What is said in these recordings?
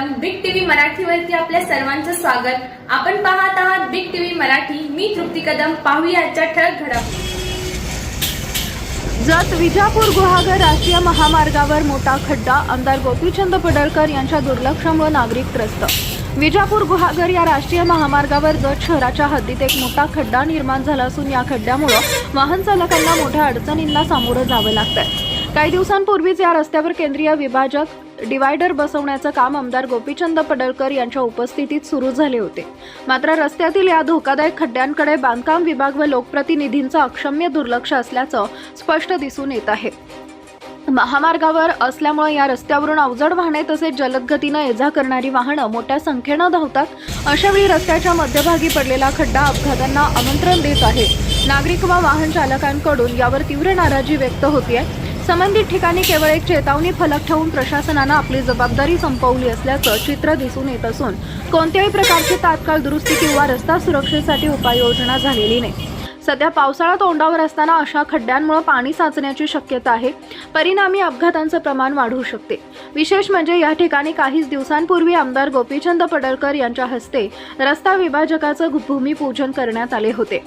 मराठीवरती आपल्या सर्वांचं स्वागत. आपण पाहत आहात बिग टीव्ही मराठी. मी तृप्ती कदम. पाहूया आजच्या ठळक घडामोडी. जत विजापूर गुहागर राष्ट्रीय महामार्गावर मोठा खड्डा आमदार गोपीचंद पडळकर यांच्या दुर्लक्षामुळे नागरिक त्रस्त. विजापूर गुहागर या राष्ट्रीय महामार्गावर जत शहराच्या हद्दीत एक मोठा खड्डा निर्माण झाला असून या खड्ड्यामुळे वाहन चालकांना मोठ्या अडचणींना सामोरं जावं लागतंय. काही दिवसांपूर्वीच या रस्त्यावर केंद्रीय विभाजक डिवायडर बसवण्याचं काम आमदार गोपीचंद पडळकर यांच्या उपस्थितीत सुरू झाले होते. मात्र रस्त्यातील या धोकादायक खड्ड्यांकडे बांधकाम विभाग व लोकप्रतिनिधींचं अक्षम्य दुर्लक्ष असल्याचं स्पष्ट दिसून येत आहे. महामार्गावर असल्यामुळे या रस्त्यावरून अवजड वाहने तसेच जलद गतीनं ये जा करणारी वाहनं मोठ्या संख्येनं धावतात. अशावेळी रस्त्याच्या मध्यभागी पडलेला खड्डा अपघातांना आमंत्रण देत आहे. नागरिक व वाहन चालकांकडून यावर तीव्र नाराजी व्यक्त होतीये. संबंधित ठिकाणी केवळ एक चेतावणी फलक ठेवून प्रशासनानं आपली जबाबदारी संपवली असल्याचं चित्र दिसून येत असून कोणत्याही प्रकारची तात्काळ दुरुस्ती किंवा रस्ता सुरक्षेसाठी उपाययोजना झालेली नाही. सध्या पावसाळा तोंडावर असताना अशा खड्ड्यांमुळे पाणी साचण्याची शक्यता आहे. परिणामी अपघातांचं प्रमाण वाढू शकते. विशेष म्हणजे या ठिकाणी काहीच दिवसांपूर्वी आमदार गोपीचंद पडळकर यांच्या हस्ते रस्ता विभाजकाचं भूमिपूजन करण्यात आले होते.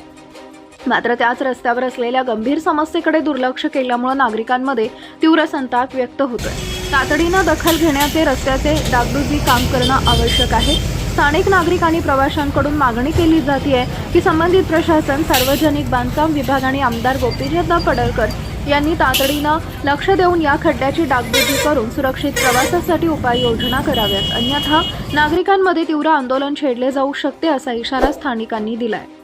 मात्र त्याच रस्त्यावर असलेल्या गंभीर समस्येकडे दुर्लक्ष केल्यामुळे नागरिकांमध्ये तीव्र संताप व्यक्त होतोय. तातडीनं दखल घेण्याचे रस्त्याचे डागडुजी काम करणं आवश्यक आहे. स्थानिक नागरिक आणि प्रवाशांकडून मागणी केली जाते आहे की संबंधित प्रशासन सार्वजनिक बांधकाम विभाग आणि आमदार गोपीचंद पडळकर यांनी तातडीनं लक्ष देऊन या खड्ड्याची डागडुजी करून सुरक्षित प्रवासासाठी उपाययोजना कराव्यात. अन्यथा नागरिकांमध्ये तीव्र आंदोलन छेडले जाऊ शकते असा इशारा स्थानिकांनी दिलाय.